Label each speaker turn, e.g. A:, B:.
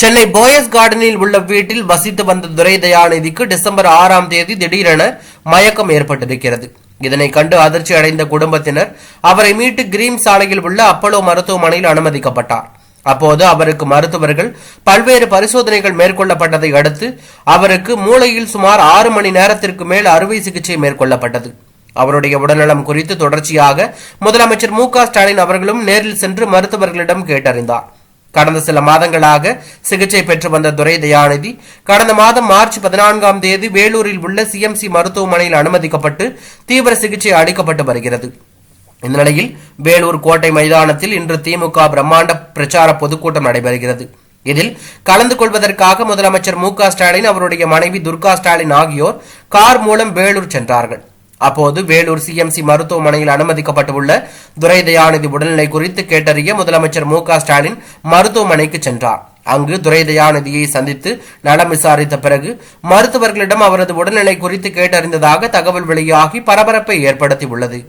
A: சென்னை போயஸ் கார்டனில் உள்ள வீட்டில் வசித்து வந்த துரை தயாநிதிக்கு டிசம்பர் ஆறாம் தேதி திடீரென மயக்கம் ஏற்பட்டிருக்கிறது. இதனை கண்டு அதிர்ச்சி அடைந்த குடும்பத்தினர் அவரை மீட்டு கிரீம் சாலையில் உள்ள அப்பலோ மருத்துவமனையில் அனுமதிக்கப்பட்டார். அப்போது அவருக்கு மருத்துவர்கள் பல்வேறு பரிசோதனைகள் மேற்கொள்ளப்பட்டதை அடுத்து அவருக்கு மூளையில் சுமார் ஆறு மணி நேரத்திற்கு மேல் அறுவை சிகிச்சை மேற்கொள்ளப்பட்டது. அவருடைய உடல்நலம் குறித்து தொடர்ச்சியாக முதலமைச்சர் மு ஸ்டாலின் அவர்களும் நேரில் சென்று மருத்துவர்களிடம் கேட்டறிந்தார். கடந்த சில மாதங்களாக சிகிச்சை பெற்று வந்த துரை தயாநிதி கடந்த மாதம் மார்ச் பதினான்காம் தேதி வேலூரில் உள்ள சிஎம்சி மருத்துவமனையில் அனுமதிக்கப்பட்டு தீவிர சிகிச்சை அளிக்கப்பட்டு வருகிறது. இந்த நிலையில் வேலூர் கோட்டை மைதானத்தில் இன்று திமுக பிரம்மாண்ட பிரச்சார பொதுக்கூட்டம் நடைபெறுகிறது. இதில் கலந்து கொள்வதற்காக முதலமைச்சர் மு க ஸ்டாலின் அவருடைய மனைவி துர்கா ஸ்டாலின் ஆகியோர் கார் மூலம் வேலூர் சென்றார்கள். அப்போது வேலூர் சிஎம்சி மருத்துவமனையில் அனுமதிக்கப்பட்டுள்ள துரை தயாநிதி உடல்நிலை குறித்து கேட்டறிய முதலமைச்சர் மு ஸ்டாலின் மருத்துவமனைக்கு சென்றார். அங்கு துரை தயாநிதியை சந்தித்து நலம் விசாரித்த பிறகு மருத்துவர்களிடம் அவரது உடல்நிலை குறித்து கேட்டறிந்ததாக தகவல் வெளியாகி பரபரப்பை ஏற்படுத்தியுள்ளது.